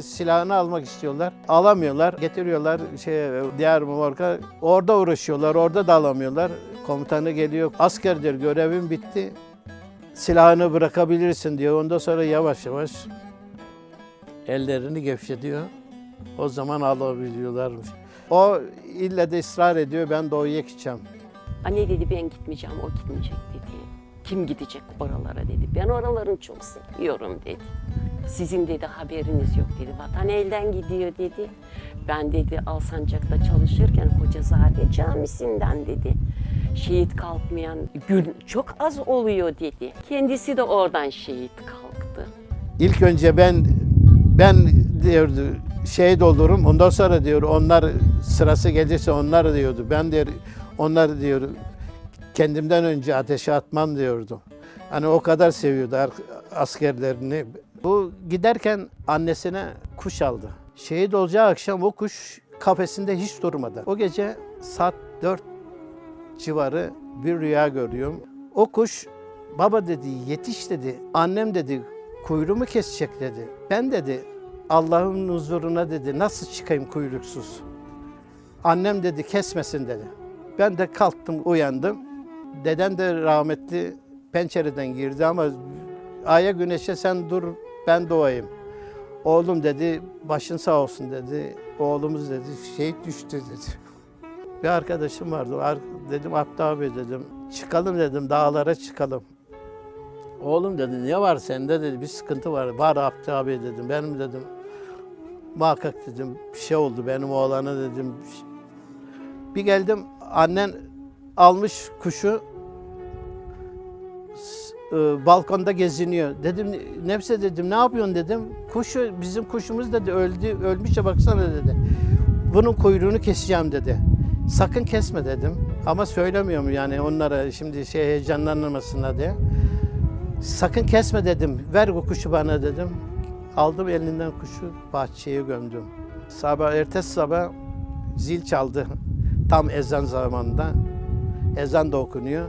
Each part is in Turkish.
Silahını almak istiyorlar. Alamıyorlar. Getiriyorlar şey morga. Orada uğraşıyorlar. Orada da alamıyorlar. Komutanı geliyor. Asker diyor görevin bitti. Silahını bırakabilirsin diyor. Ondan sonra yavaş yavaş ellerini gevşetiyor. O zaman alabiliyorlarmış. O ille de ısrar ediyor. Ben doğuya gideceğim. Anne dedi ben gitmeyeceğim, o gitmeyecek dedi. Kim gidecek oralara dedi. Ben oraları çok seviyorum dedi. Sizin dedi haberiniz yok dedi. Vatan elden gidiyor dedi. Ben dedi Alsancak'ta çalışırken Hocazade Camisi'nden dedi. Şehit kalkmayan gün çok az oluyor dedi. Kendisi de oradan şehit kalktı. İlk önce ben ben diyordu şehit olurum. Ondan sonra diyor onlar sırası gelirse onlar diyordu. Ben diyor onlar diyor kendimden önce ateşe atmam diyordu. Hani o kadar seviyordu askerlerini. Bu giderken annesine kuş aldı. Şehit olacağı akşam o kuş kafesinde hiç durmadı. O gece saat 4 civarı bir rüya görüyorum. O kuş baba dedi yetiş dedi. Annem dedi kuyruğumu kesecek dedi. Ben dedi Allah'ın huzuruna dedi nasıl çıkayım kuyruksuz. Annem dedi kesmesin dedi. Ben de kalktım uyandım. Dedem de rahmetli pencereden girdi ama aya güneşe sen dur ben doğayım. Oğlum dedi başın sağ olsun dedi. Oğlumuz dedi şehit düştü dedi. Bir arkadaşım vardı. Ar- Dedim Abdi abi dedim. Çıkalım dedim dağlara çıkalım. Oğlum dedi ne var sende dedi bir sıkıntı var. Var Abdi abi dedim. Benim dedim muhakkak dedim bir şey oldu benim oğlana dedim. Bir geldim annen almış kuşu balkonda geziniyor. Dedim Nefse dedim ne yapıyorsun dedim. Kuşu bizim kuşumuz dedi öldü ölmüş ya baksana dedi. Bunun kuyruğunu keseceğim dedi. Sakın kesme dedim. Ama söylemiyorum yani onlara şimdi şey heyecanlanmasınlar diye. Sakın kesme dedim. Ver bu kuşu bana dedim. Aldım elinden kuşu bahçeye gömdüm. Sabah ertesi sabah zil çaldı. Tam ezan zamanında. Ezan da okunuyor.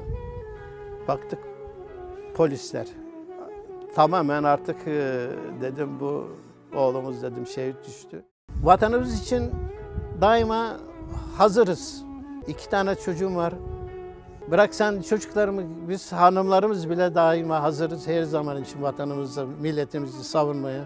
Baktık polisler. Tamamen artık e, dedim bu oğlumuz dedim şehit düştü. Vatanımız için daima hazırız. İki tane çocuğum var. Bırak sen çocuklarımı, biz hanımlarımız bile daima hazırız her zaman için vatanımızı, milletimizi savunmaya.